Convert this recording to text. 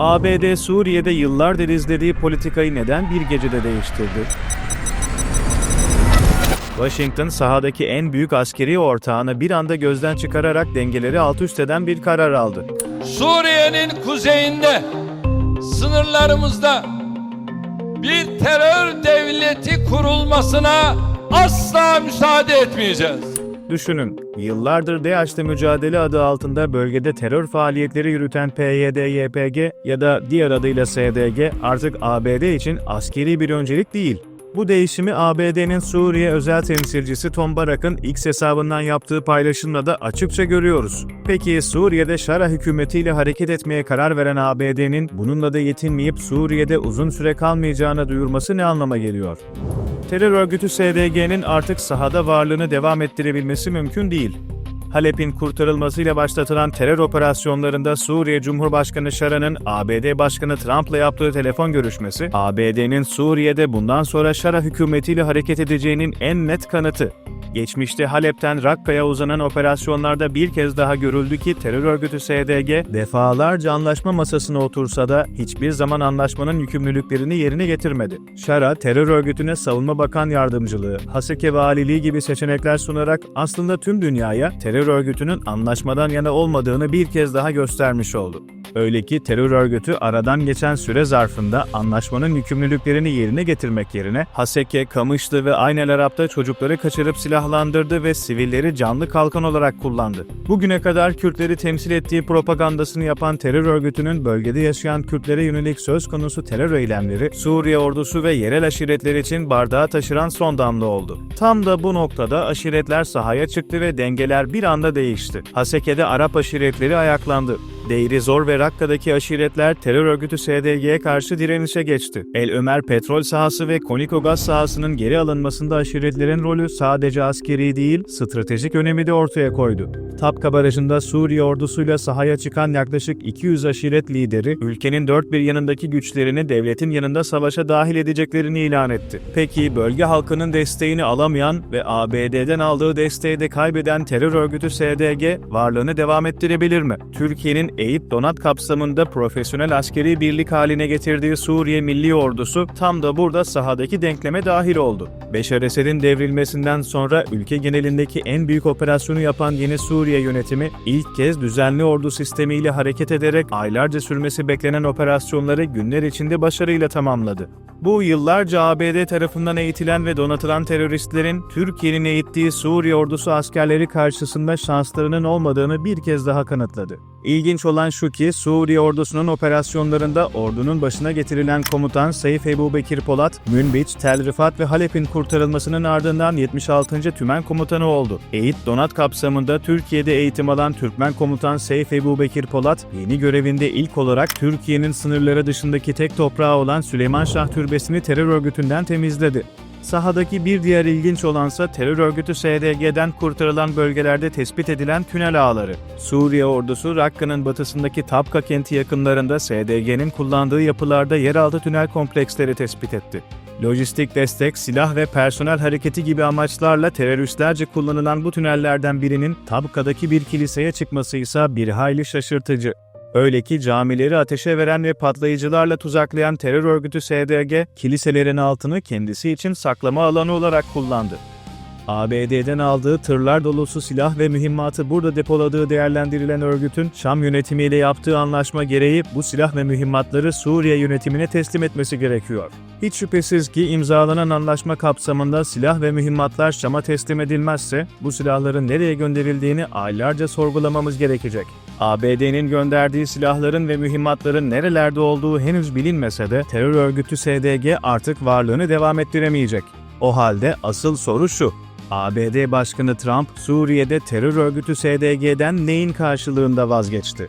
ABD Suriye'de yıllardır izlediği politikayı neden bir gecede değiştirdi? Washington sahadaki en büyük askeri ortağını bir anda gözden çıkararak dengeleri alt üst eden bir karar aldı. Suriye'nin kuzeyinde sınırlarımızda bir terör devleti kurulmasına asla müsaade etmeyeceğiz. Düşünün, yıllardır DAEŞ'le mücadele adı altında bölgede terör faaliyetleri yürüten PYD-YPG ya da diğer adıyla SDG artık ABD için askeri bir öncelik değil. Bu değişimi ABD'nin Suriye özel temsilcisi Tom Barak'ın X hesabından yaptığı paylaşımla da açıkça görüyoruz. Peki Suriye'de Şara hükümetiyle hareket etmeye karar veren ABD'nin bununla da yetinmeyip Suriye'de uzun süre kalmayacağını duyurması ne anlama geliyor? Terör örgütü SDG'nin artık sahada varlığını devam ettirebilmesi mümkün değil. Halep'in kurtarılmasıyla başlatılan terör operasyonlarında Suriye Cumhurbaşkanı Şara'nın ABD Başkanı Trump'la yaptığı telefon görüşmesi, ABD'nin Suriye'de bundan sonra Şara hükümetiyle hareket edeceğinin en net kanıtı. Geçmişte Halep'ten Rakka'ya uzanan operasyonlarda bir kez daha görüldü ki terör örgütü SDG defalarca anlaşma masasına otursa da hiçbir zaman anlaşmanın yükümlülüklerini yerine getirmedi. Şara, terör örgütüne savunma bakan yardımcılığı, Haseke valiliği gibi seçenekler sunarak aslında tüm dünyaya terör örgütünün anlaşmadan yana olmadığını bir kez daha göstermiş oldu. Öyle ki terör örgütü aradan geçen süre zarfında anlaşmanın yükümlülüklerini yerine getirmek yerine Haseke, Kamışlı ve Aynel Arap'ta çocukları kaçırıp silahlandırdı ve sivilleri canlı kalkan olarak kullandı. Bugüne kadar Kürtleri temsil ettiği propagandasını yapan terör örgütünün bölgede yaşayan Kürtlere yönelik söz konusu terör eylemleri Suriye ordusu ve yerel aşiretler için bardağı taşıran son damla oldu. Tam da bu noktada aşiretler sahaya çıktı ve dengeler bir anda değişti. Haseke'de Arap aşiretleri ayaklandı. Deiri Zor ve Rakka'daki aşiretler terör örgütü SDG'ye karşı direnişe geçti. El Ömer petrol sahası ve Koniko gaz sahasının geri alınmasında aşiretlerin rolü sadece askeri değil, stratejik önemi de ortaya koydu. Tapka Barajı'nda Suriye ordusuyla sahaya çıkan yaklaşık 200 aşiret lideri, ülkenin dört bir yanındaki güçlerini devletin yanında savaşa dahil edeceklerini ilan etti. Peki bölge halkının desteğini alamayan ve ABD'den aldığı desteği de kaybeden terör örgütü SDG varlığını devam ettirebilir mi? Türkiye'nin Eğit Donat kapsamında profesyonel askeri birlik haline getirdiği Suriye Milli Ordusu tam da burada sahadaki denkleme dahil oldu. Beşar Esed'in devrilmesinden sonra ülke genelindeki en büyük operasyonu yapan yeni Suriye yönetimi ilk kez düzenli ordu sistemiyle hareket ederek aylarca sürmesi beklenen operasyonları günler içinde başarıyla tamamladı. Bu yıllarca ABD tarafından eğitilen ve donatılan teröristlerin Türkiye'nin eğittiği Suriye ordusu askerleri karşısında şanslarının olmadığını bir kez daha kanıtladı. İlginç olan şu ki Suriye ordusunun operasyonlarında ordunun başına getirilen komutan Sayıf Ebu Bekir Polat, Münbiç, Tel Rifat ve Halep'in kurtarılmasının ardından 76. Tümen Komutanı oldu. Eğit Donat kapsamında Türkiye'de eğitim alan Türkmen komutan Seyf Ebu Bekir Polat, yeni görevinde ilk olarak Türkiye'nin sınırları dışındaki tek toprağı olan Süleyman Şah Türbesi'ni terör örgütünden temizledi. Sahadaki bir diğer ilginç olansa terör örgütü SDG'den kurtarılan bölgelerde tespit edilen tünel ağları. Suriye ordusu Rakka'nın batısındaki Tapka kenti yakınlarında SDG'nin kullandığı yapılarda yeraltı tünel kompleksleri tespit etti. Lojistik destek, silah ve personel hareketi gibi amaçlarla teröristlerce kullanılan bu tünellerden birinin Tabka'daki bir kiliseye çıkması ise bir hayli şaşırtıcı. Öyle ki camileri ateşe veren ve patlayıcılarla tuzaklayan terör örgütü SDG, kiliselerin altını kendisi için saklama alanı olarak kullandı. ABD'den aldığı tırlar dolusu silah ve mühimmatı burada depoladığı değerlendirilen örgütün Şam yönetimiyle yaptığı anlaşma gereği bu silah ve mühimmatları Suriye yönetimine teslim etmesi gerekiyor. Hiç şüphesiz ki imzalanan anlaşma kapsamında silah ve mühimmatlar Şam'a teslim edilmezse bu silahların nereye gönderildiğini aylarca sorgulamamız gerekecek. ABD'nin gönderdiği silahların ve mühimmatların nerelerde olduğu henüz bilinmese de terör örgütü SDG artık varlığını devam ettiremeyecek. O halde asıl soru şu. ABD Başkanı Trump, Suriye'de terör örgütü SDG'den neyin karşılığında vazgeçti?